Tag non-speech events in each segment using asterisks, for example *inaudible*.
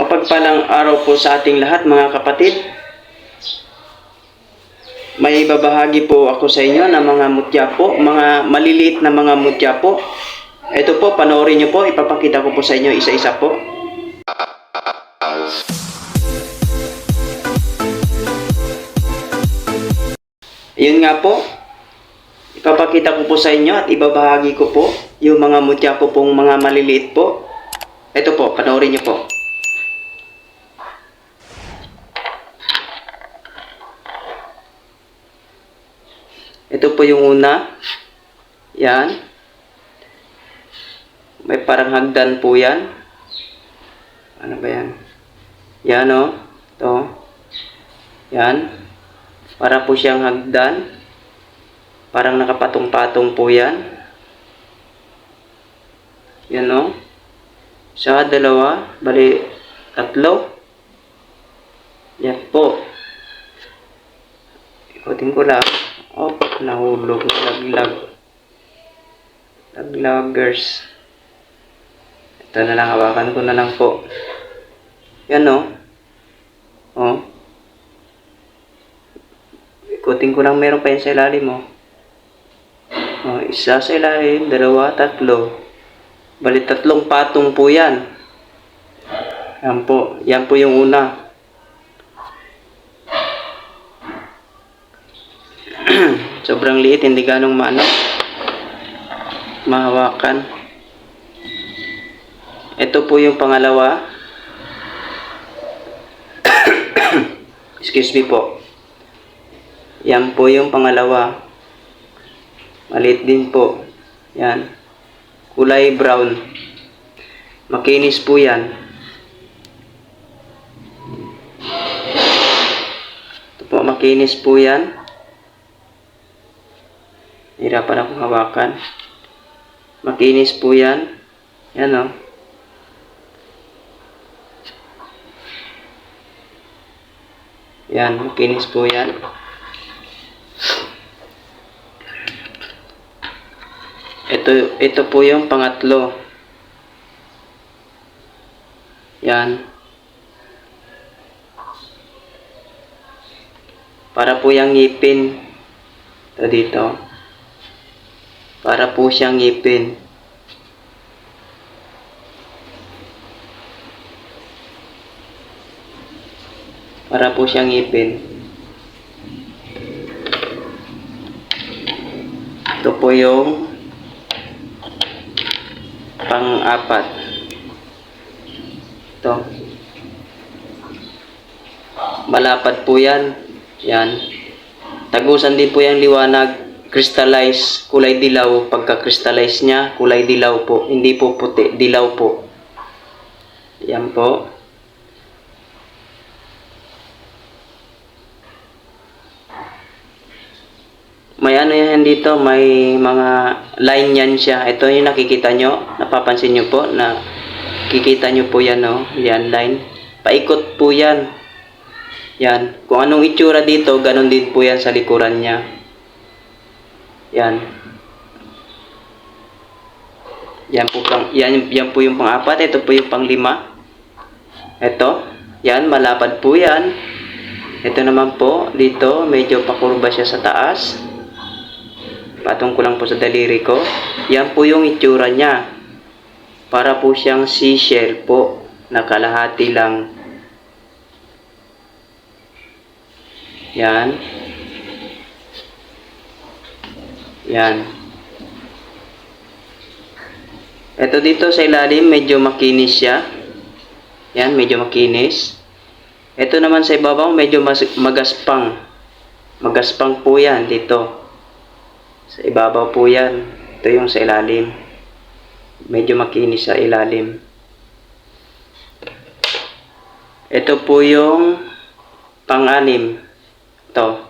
Mapagpalang araw po sa ating lahat mga kapatid. May babahagi po ako sa inyo ng mga mutya po, mga maliliit na mga mutya po. Ito po, panoorin niyo po, ipapakita ko po sa inyo isa-isa po. Yun nga po, ipapakita ko po sa inyo at ibabahagi ko po yung mga mutya po pong mga maliliit po. Ito po, panoorin niyo po. Ito po yung una. Yan. May parang hagdan po yan. Ano ba yan? Yan o. Ito. Yan. Para po siyang hagdan. Parang nakapatong-patong po yan. Yan o. Isa, dalawa, bali, tatlo. Yan po. Ikutin ko lang. Oh, nahulog, nalaglag. Laglagers. Ito na lang, hawakan ko na lang po. Yan o. Oh. Ikutin ko lang meron pa yan sa ilalim mo. Oh, isa sa ilalim, dalawa, tatlo. Bali tatlong patong po yan. Yan po. Yan po yung una. Sobrang liit, hindi ganong maano. Mahawakan. Ito po yung pangalawa. *coughs* Excuse me po. Yan po yung pangalawa. Maliit din po. Yan. Kulay brown. Makinis po yan. Ito po, makinis po yan. Hawakan. Makinis po yan. Yan o. Yan, makinis po yan. Ito, ito po yung pangatlo. Yan. Para po yung ngipin. Ito dito. Para po siyang ngipin. Para po siyang ngipin. Ito po yung pang-apat. Ito. Malapad po yan. Yan. Tagusan din po yung liwanag. Crystallize, kulay dilaw. Pagka-crystallize niya, kulay dilaw po. Hindi po puti, dilaw po. Yan po. May ano yan dito, may mga line yan siya. Ito yung nakikita nyo, napapansin nyo po na kikita nyo po yan, no? Yan, line. Paikot po yan. Yan. Kung anong itsura dito, ganun din po yan sa likuran niya. Yan. Yan po, pang, yan, yan po yung pang-apat. Ito po yung pang-lima. Ito. Yan, malapad po yan. Ito naman po, dito, medyo pakurba siya sa taas. Patong ko lang po sa daliri ko. Yan po yung itsura niya. Para po siyang seashell po. Nakalahati lang. Yan. Yan. Ito dito sa ilalim, medyo makinis siya. Yan, medyo makinis. Ito naman sa ibabaw, medyo mas, magaspang. Magaspang po yan dito. Sa ibabaw po yan. Ito yung sa ilalim. Medyo makinis sa ilalim. Ito po yung pang-anim. Ito.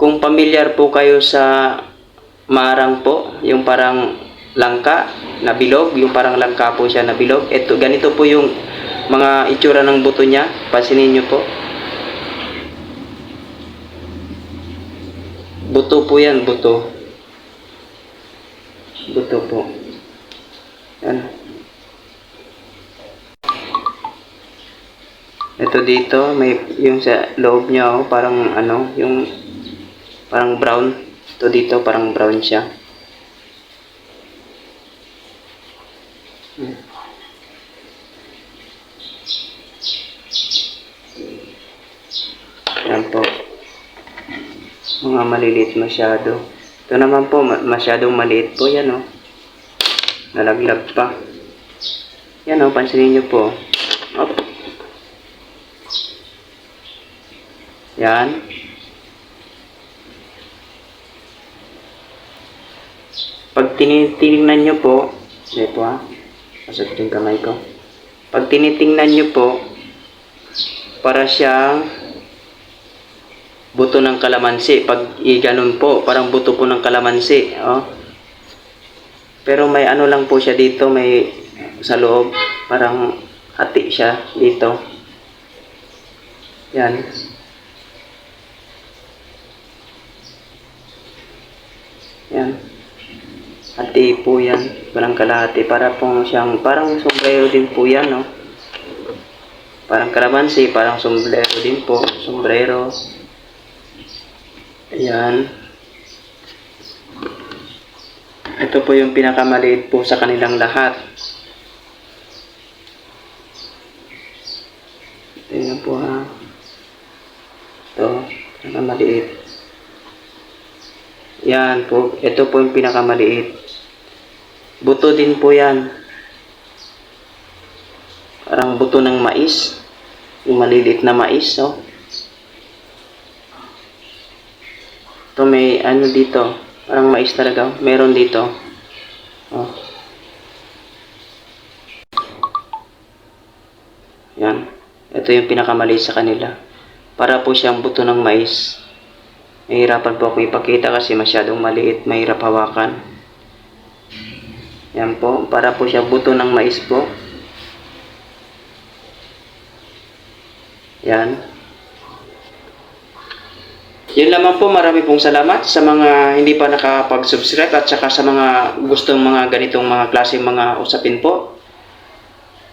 Kung pamilyar po kayo sa marang po, yung parang langka na bilog, yung parang langka po siya na bilog. Ito, ganito po yung mga itsura ng buto niya. Pansinin nyo po. Buto po yan, buto. Buto po. Yan. Ito dito, may yung sa loob niya, oh, parang ano, yung parang brown. Ito dito, parang brown siya. Yan po. Mga maliliit masyado. Ito naman po, ma- masyadong maliit po yan, oh. Nalaglag pa. Yan, oh, pansinin niyo po. Op. Yan. Pag tinitingnan nyo po, ito ha, masakit yung kamay ko. Pag tinitingnan nyo po, para siyang buto ng kalamansi. Pag i-ganon po, parang buto po ng kalamansi. Oh. Pero may ano lang po siya dito, may sa loob, parang hati siya dito. Yan. Hati po yan. Parang kalahati. Para pong siyang, parang sombrero din po yan, no? Parang kalamansi, parang sombrero din po. Sombrero. Ayan. Ito po yung pinakamaliit po sa kanilang lahat. Tingnan po ha. Ito, pinakamaliit. Yan po, ito po yung pinakamaliit. Buto din po yan. Parang buto ng mais. Yung maliliit na mais, oh. Ito may ano dito. Parang mais talaga. Meron dito. Oh. Yan. Ito yung pinakamaliit sa kanila. Para po siyang buto ng mais. Nahihirapan po ako ipakita kasi masyadong maliit. Mahirap hawakan. Yan po. Para po siya buto ng mais po. Yan. Yun lamang po, marami pong salamat sa mga hindi pa nakapag-subscribe at saka sa mga gustong mga ganitong mga klaseng mga usapin po.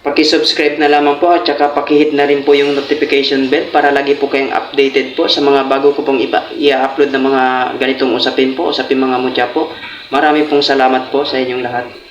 Paki-subscribe na lamang po at saka paki-hit na rin po yung notification bell para lagi po kayong updated po sa mga bago ko pong i-upload na mga ganitong usapin po, usapin mga mutya po. Marami pong salamat po sa inyong lahat.